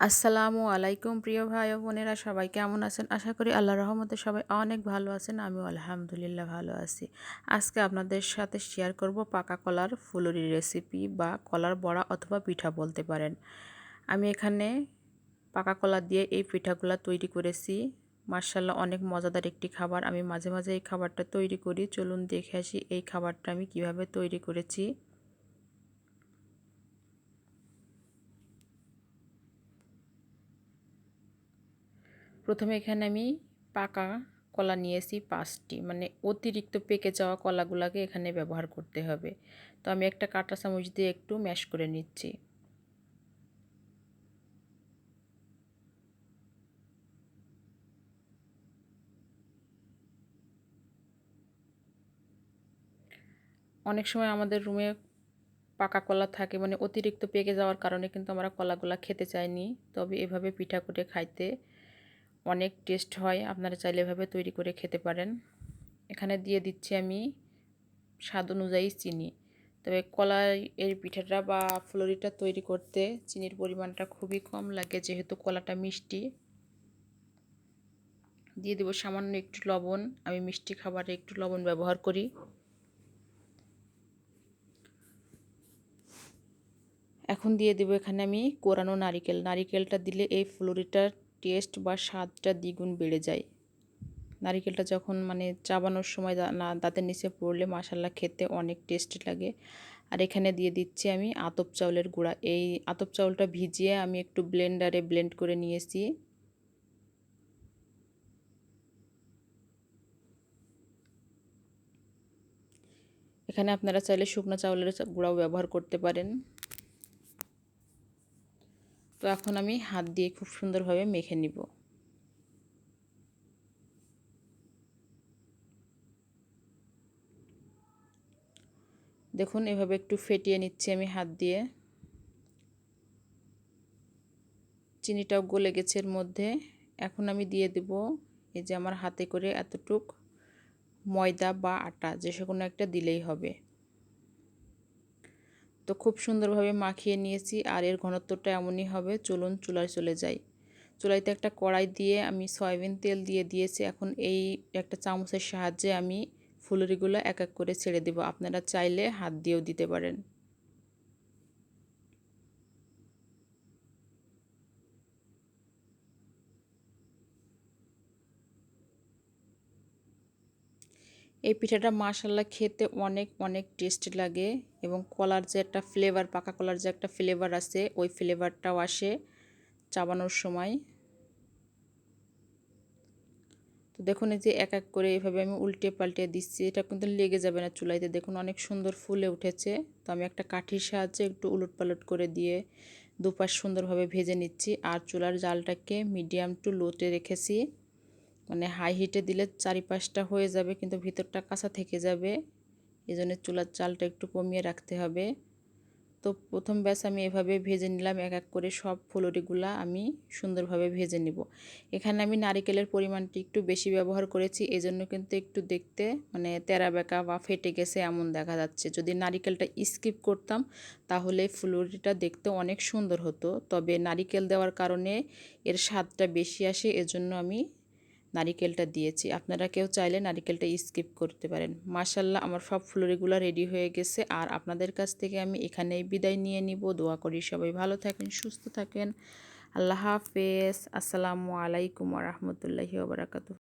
আসসালামু আলাইকুম প্রিয় ভাই বোনেরা, সবাই কেমন আছেন? আশা করি আল্লাহ রহমতে সবাই অনেক ভালো আছেন, আমিও আলহামদুলিল্লাহ ভালো আছি। আজকে আপনাদের সাথে শেয়ার করব পাকা কলার ফুলুরি রেসিপি বা কলার বড়া অথবা পিঠা বলতে পারেন। আমি এখানে পাকা কলা দিয়ে এই পিঠাগুলো তৈরি করেছি। মার্শাল্লাহ অনেক মজাদার একটি খাবার। আমি মাঝে মাঝে এই খাবারটা তৈরি করি। চলুন দেখে আসি এই খাবারটা আমি কীভাবে তৈরি করেছি। প্রথমে এখানে আমি পাকা কলা নিয়েছি পাঁচটি মানে অতিরিক্ত পেকে যাওয়া কলাগুলোকে এখানে ব্যবহার করতে হবে। তো আমি একটা কাঁটা চামচ দিয়ে একটু ম্যাশ করে নিচ্ছি। অনেক সময় আমাদের রুমে পাকা কলা থাকে মানে অতিরিক্ত পেকে যাওয়ার কারণে কিন্তু আমরা কলাগুলা খেতে চাইনি। তবে এভাবে পিঠা করে খাইতে অনেক টেস্ট হয়, আপনারা চাইলে এভাবে তৈরি করে খেতে পারেন। এখানে দিয়ে দিচ্ছি আমি স্বাদ অনুযায়ী চিনি। তবে কলাই এর পিঠাটা বা ফুলরিটা তৈরি করতে চিনির পরিমাণটা খুবই কম লাগে, যেহেতু কলাটা মিষ্টি। দিয়ে দেবো সামান্য একটু লবণ। আমি মিষ্টি খাবারে একটু লবণ ব্যবহার করি। এখন দিয়ে দেবো এখানে আমি কোরানো নারিকেল। নারিকেলটা দিলে এই ফুলরিটার টেস্ট বা স্বাদটা দ্বিগুণ বেড়ে যায়। নারিকেলটা যখন মানে চাবানোর সময় না, দাঁতের নিচে পড়লে মশালা খেতে অনেক টেস্টি লাগে। আর এখানে দিয়ে দিচ্ছি আমি আতপ চাউলের গুঁড়া। এই আতপ চাউলটা ভিজিয়ে আমি একটু ব্লেন্ডারে ব্লেন্ড করে নিয়েছি। এখানে আপনারা চাইলে শুকনো চাউলের গুঁড়াও ব্যবহার করতে পারেন। তো এখন আমি হাত দিয়ে খুব সুন্দরভাবে মেখে নিব। দেখুন, এভাবে একটু ফেটিয়ে নিচ্ছি আমি হাত দিয়ে। চিনিটাও গলে গেছে এর মধ্যে। এখন আমি দিয়ে দেব এই যে আমার হাতে করে এতটুক ময়দা বা আটা, যে কোনো একটা দিলেই হবে। তো খুব সুন্দরভাবে মাখিয়ে নিয়েছি আর এর ঘনত্বটা এমনই হবে, চলুন চুলায় চলে যাই। চুলাইতে একটা কড়াই দিয়ে আমি সয়াবিন তেল দিয়ে দিয়েছি, এখন এই একটা চামচের সাহায্যে আমি ফুলরিগুলো এক এক করে ছেড়ে দেব, আপনারা চাইলে হাত দিয়েও দিতে পারেন। এই পিঠাটা মাশাল্লাহ খেতে অনেক অনেক টেস্টি লাগে এবং কলার যে একটা ফ্লেভার পাকা কলার যে একটা ফ্লেভার আছে, ওই ফ্লেভারটাও আসে চাবানোর সময়। তো দেখুন এই যে এক এক করে এভাবে আমি উল্টে পাল্টে দিচ্ছি, এটা কিন্তু লেগে যাবে না চুলাইতে। দেখুন অনেক সুন্দর ফুলে উঠেছে। তো আমি একটা কাঠির সাহায্যে একটু উলট পালট করে দিয়ে দুপাশ সুন্দরভাবে ভেজে নিচ্ছি। আর চুলার জালটাকে মিডিয়াম টু লোতে রেখেছি। মানে হাই হিটে দিলে চারিপাশটা হয়ে যাবে, কিন্তু ভিতরটা কাঁচা থেকে যাবে। এই জন্য চুলার চালটা একটু কমিয়ে রাখতে হবে। তো প্রথম ব্যাস আমি এভাবে ভেজে নিলাম, এক এক করে সব ফুলরিগুলা আমি সুন্দরভাবে ভেজে নিব। এখানে আমি নারিকেলের পরিমাণটি একটু বেশি ব্যবহার করেছি, এজন্য কিন্তু একটু দেখতে মানে তেরা বেঁকা বা ফেটে গেছে এমন দেখা যাচ্ছে। যদি নারিকেলটা স্কিপ করতাম, তাহলে ফুলরিটা দেখতে অনেক সুন্দর হতো। তবে নারিকেল দেওয়ার কারণে এর স্বাদটা বেশি আসে, এজন্য আমি নারিকেলটা দিয়েছি। আপনারা কেউ চাইলে নারিকেলটা স্কিপ করতে পারেন। মাশাল্লাহ আমার সব ফুলরিগুলো রেডি হয়ে গেছে। আর আপনাদের কাছ থেকে আমি এখানেই বিদায় নিয়ে নিব। দোয়া করি সবাই ভালো থাকেন, সুস্থ থাকেন। আল্লাহ হাফেজ। আসসালামু আলাইকুম রহমতুল্লাহি ওবরাকাতু